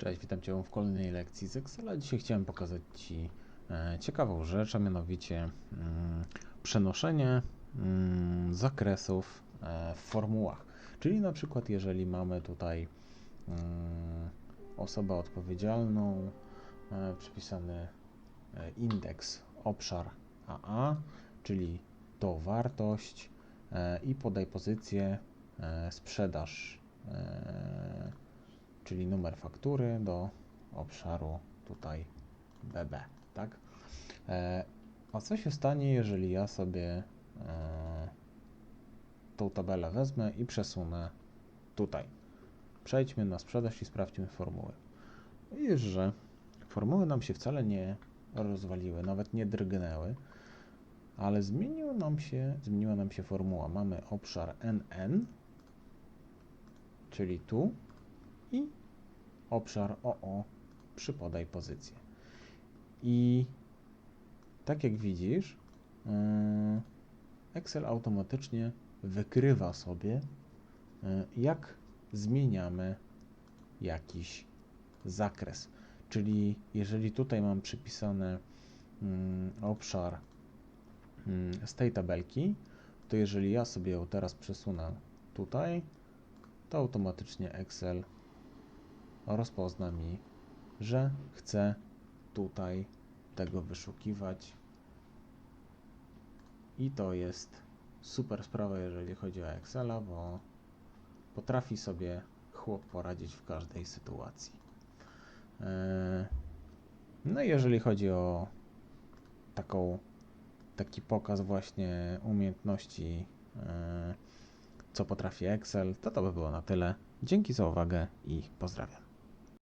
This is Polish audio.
Cześć, witam Cię w kolejnej lekcji z Excela. Dzisiaj chciałem pokazać Ci e, ciekawą rzecz, a mianowicie mm, przenoszenie mm, zakresów e, w formułach. Czyli na przykład, jeżeli mamy tutaj mm, osobę odpowiedzialną, e, przypisany indeks obszar AA, czyli to wartość i podaj pozycję sprzedaż czyli numer faktury do obszaru tutaj BB, tak? E, a co się stanie, jeżeli ja sobie e, tą tabelę wezmę i przesunę tutaj? Przejdźmy na sprzedaż i sprawdźmy formuły. Widzisz, że formuły nam się wcale nie rozwaliły, nawet nie drgnęły, ale zmieniło nam się, zmieniła nam się formuła. Mamy obszar NN, czyli tu, i obszar OO przypodaj pozycję. I tak jak widzisz, yy, Excel automatycznie wykrywa sobie, yy, jak zmieniamy jakiś zakres. Czyli jeżeli tutaj mam przypisany yy, obszar yy, z tej tabelki, to jeżeli ja sobie ją teraz przesunę tutaj, to automatycznie Excel rozpozna mi, że chcę tutaj tego wyszukiwać. I to jest super sprawa, jeżeli chodzi o Excela, bo potrafi sobie chłop poradzić w każdej sytuacji. Eee, No i jeżeli chodzi o taką, taki pokaz właśnie umiejętności, eee, co potrafi Excel, to to by było na tyle. Dzięki za uwagę i pozdrawiam.